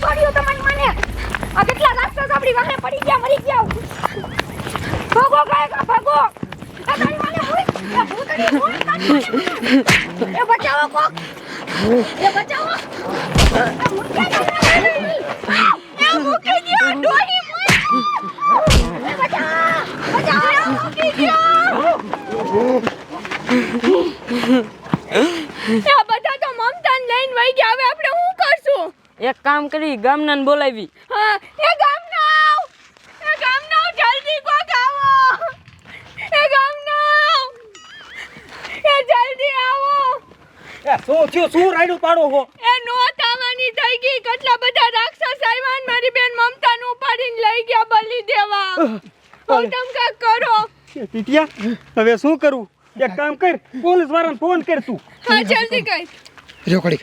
ઉપાડ્યો તમારી માને આ કેટલા રાસ્તા આપણી વાહે પડી ગયા મરી ગયા. ભગો ગાયકા ભાગો. આ તારી માને હોય એ ભૂતડી હોય એ બચાવો કોક. એ બચાવો. આ મૂકી એ મૂકી દો ડોહી એ બચાવો બચાવો એ મૂકી દો. આ બધા તો મમતાને લઈને વહી ગયા. હવે આપણે કરશું એક કામ કરી ગામનાને બોલાવી. હા એ ગામના એ ગામના જલ્દી કો આવો! એ ગામના એ જલ્દી આવો! એ શું થયું? શું રાયડું પાડો હો એ નો તાવાની થઈ ગઈ. કેટલા બધા રાક્ષસ આવ્યા મારી બેન મમતાને ઉપાડીને લઈ ગયા બલી દેવા. હવે તમ કાક કરો. એ હવે શું કરું? એક કામ કર પોલીસ વાળાને ફોન કર તું. હા જલ્દી કર ઘડીક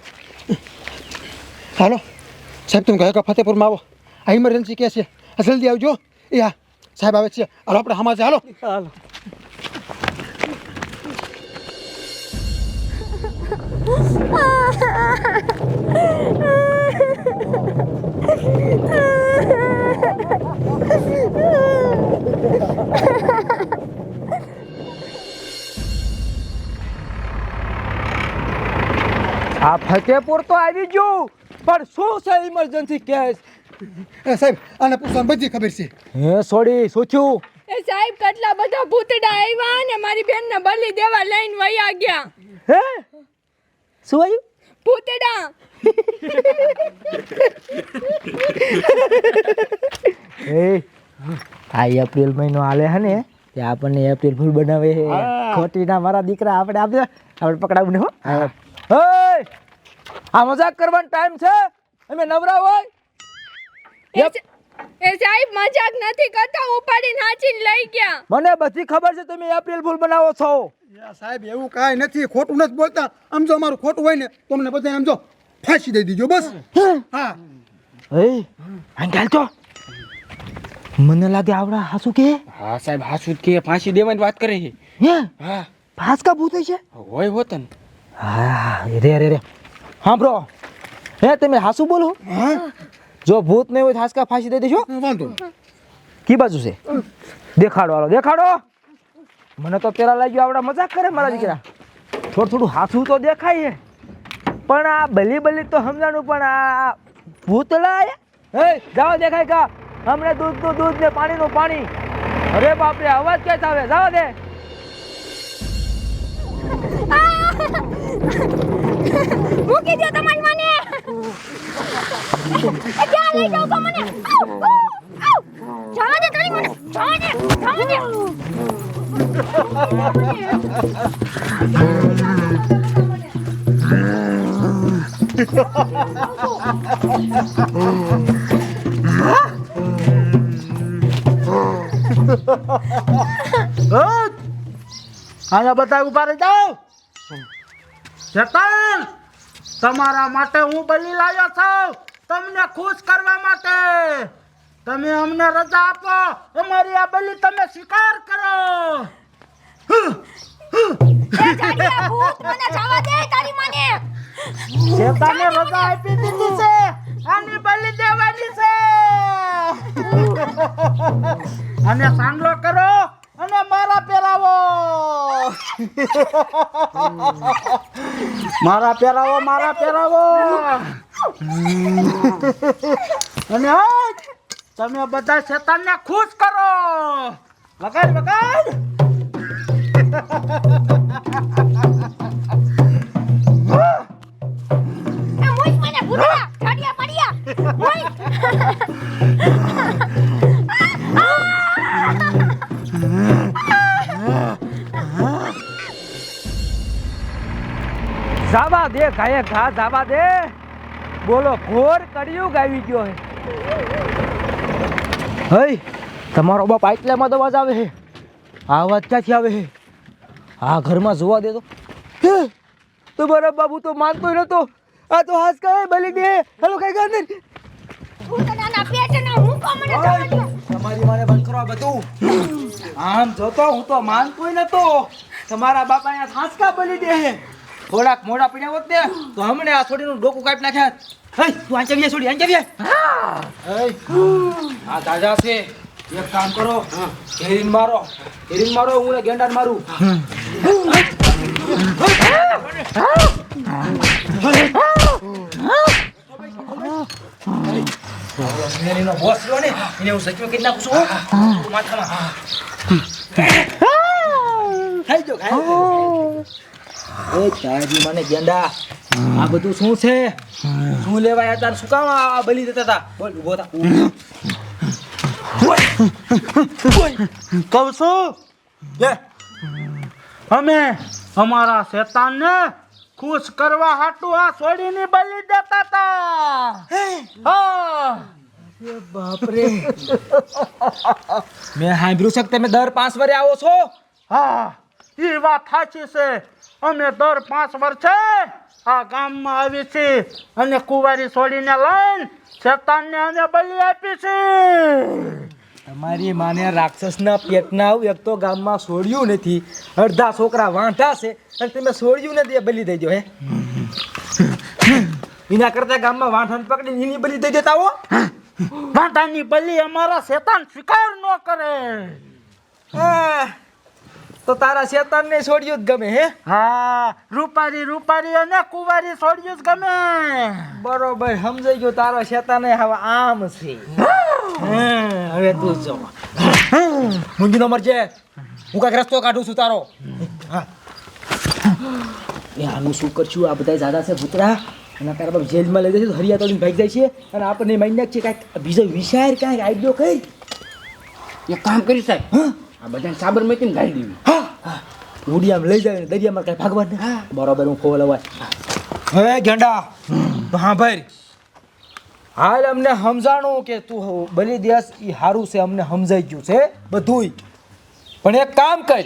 હાલો સાહેબ તમે ગયા ફતેપુરમાં આવો. આ ઇમરજન્સી કેસ છે. જલ્દી આવજો. એ હા સાહેબ આવે છે. હાલો આપણે હમાજે હાલો. હાલો. આ ફતેપુર તો આવી ગયું. પણ શું છે ઇમરજન્સી કેસ એ સાહેબ આને પૂછવાની બધી ખબર છે. હે સોડી શું થયું? એ સાહેબ કેટલા બધા ભૂતડા આવ્યા ને મારી બેનને બલી દેવા લઈને વયા ગયા. હે? શું આવ્યું? ભૂતડા. એ આ એપ્રિલ મહિનો આલે હે ને તે આપણને એપ્રિલ ફૂલ બનાવે હે. ખોટી ના મારા દીકરા આપણે આપે આપણે પકડાવું ને હો. હે! આ મજાક કરવાનો ટાઈમ છે? અમે નવરા હોય? એ સાહેબ મજાક નથી કરતા ઉપાડીને હાચીને લઈ ગયા. મને બધી ખબર છે તમે એપ્રિલ ફૂલ બનાવો છો. સાહેબ એવું કાંઈ નથી. ખોટું નથી બોલતા. આમ જો અમારું ખોટું હોય ને તો અમને બધાને આમ જો ફાંસી દઈ દીજો બસ. હા. હે? અંગાલ તો મને લાગે આવડા હાસુ કે? હા સાહેબ હાસુ કે ફાંસી દેવાની વાત કરે છે. હે? હા. ફાસ કા ભૂત છે? હોય હોત ને. હા રે રે રે. હા બ્રો હે તમે હાસુ બોલો? હા. જો ભૂત નહીં હોય હાસકા ફાંસી દઈ દેશો વાંધો નહીં. કી બાજુ છે? દેખાડો હાલો દેખાડો. મને તો પેલા લાગ્યું આવડા મજાક કરે મારા દીકરા. થોડું થોડું હાથું તો દેખાય. હે પણ આ બલી બલી તો સમજાણું પણ આ ભૂતલા હે જાઓ દેખાય કા. હમણાં દૂધનું દૂધ ને પાણીનું પાણી. અરે બાપરે અવાજ કે આવે? જાઓ દે. મૂકી દો તમારી માને એ ક્યાં લઈ જાવ છો મને આવ, આવ, આવ. જવા દે તારી મને જવા દે જવા દે આયા બધા ઊભા રહી જાઓ જતન તમારા માટે હું બલી લાવ્યો છું. તમને ખુશ કરવા માટે. તમે અમને રજા આપો. અમારી આ બલી તમે સ્વીકાર કરો. એ જાડિયા ભૂત મને જવા દે તારી માને. શેતાને રજા આપી દીધી છે આની બલી દેવાની છે. અને સાંગલો કરો અને મારા પહેરાવો મારા પહેરાવો મારા પહેરાવો અને તમે બધા શેતાનને ખુશ કરો. વગાડ વગાડ. જાવા દે ગાયે ઘા જાવા દે. બોલો ઘોર કડિયું ગાવી ગયો હે. હઈ તમારો બાપ આટલામાં તો અવાજ આવે છે આ અવાજ ક્યાંથી આવે છે આ ઘરમાં જોવા દે તો. હે તમારા બાબુ તો માનતો નતો. આ તો હાસ કહે બલી દે. હેલો કઈ ગાંધી જવા દે. તમારી મારે બંધ આમ જોતો હું તો માનતો નતો. તમારા બાપા અહીંયા હાસકા બલી દે હે. થોડાક મોડા પડ્યા હોત ને તો હમણે આ છોડીનું ડોકું કાપી નાખ્યા હઈ તું આંચે વ્યા છોડી આંચે વ્યા આ દાદા છે એક કામ કરો હેરીન મારો હેરીન મારો હું ને ગેંડાને મારું બોસ રહ્યો ને એને હું સચવો કરી નાખું છું માથામાં એ તારી મને ગેંડા. આ બધું શું છે? શું લેવા યાર તાર? શું કામ આ બલી દેતા હતા બોલ ઊભો થા. કહું છું? લે. અમે અમારા શેતાનને ખુશ કરવા હાટુ આ છોડીને બલી દેતા હતા હા? બાપરે. મેં સાંભળ્યું છે કે તમે દર પાંચ વારે આવો છો? હા. એ વાત સાચી છે. અમે દર પાંચ વર્ષે આ ગામમાં આવી છે અને કુંવારી છોડીને લઈને શેતાનને અમે બલિ આપી છે તમારી માને રાક્ષસના પેટના આવું એક તો ગામમાં છોડ્યું નથી. અડધા છોકરા વાંઢા છે અને તમે છોડ્યું નથી એ બલી દેજો હે? એના કરતા ગામમાં વાંઢાને પકડીને એની બલી દઈ દેતા હો. વાંઢાની બલી અમારા શેતાન સ્વીકાર ન કરે. આહ, તો તારા શેતાનને છોડ્યું જ ગમે હે? હા રૂપારી રૂપારી અને કુંવારી છોડ્યું જ ગમે. બરોબર સમજાઈ ગયો. તારો શેતાન હવે આમ છે. હવે તું જો મુંગીનો મરજે. હું કાંઈક રસ્તો કાઢું છું તારો. હા. એ આનું શું કરશું? આ બધા જાદા છે ભૂતરા. અને તારા બાપ જેલમાં લઈ જશે હરિયા તોડીને ભાગી જાય છે. અને આપણને મારી નાખશે કાંઈક બીજો વિચાર કાંઈક આઈડિયો કઈ? એક કામ કરી સાહેબ. આ બધાને સાબરમતીને ગાડી દેવી ઉડિયામાં લઈ જાય ને દરિયામાં કઈ ભાગવા ને બરોબર હું ફોલ અવાજ હવે ગેંડા હા ભાઈ. હાલ અમને સમજાણું કે તું બલી દેશ એ સારું છે અમને સમજાઈ ગયું છે બધુંય. પણ એક કામ કર.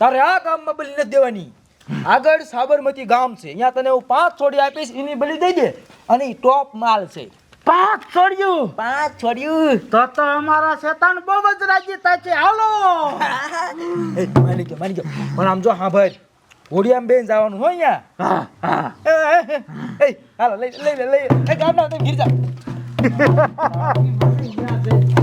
તારે આ ગામમાં બલી નથી દેવાની. આગળ સાબરમતી ગામ છે અહીંયા તને હું પાંચ છોડી આપીશ એની બલી દઈ દે. અને ઈ ટોપ માલ છે. પાંચ છોડ્યું. પાંચ છોડ્યું. તો તો અમારા શેતાન બહુ જ રાજી થાય છે. હાલો. એ, માની ગયો માની ગયો. પણ આમ જો હા ભાઈ હોડિયામાં બેન જવાનું હો અહીંયા. હા હા. એ, એ, હાલો લઈ લઈ લે લઈ લે. એ ગામના તમે ગીર જાઓ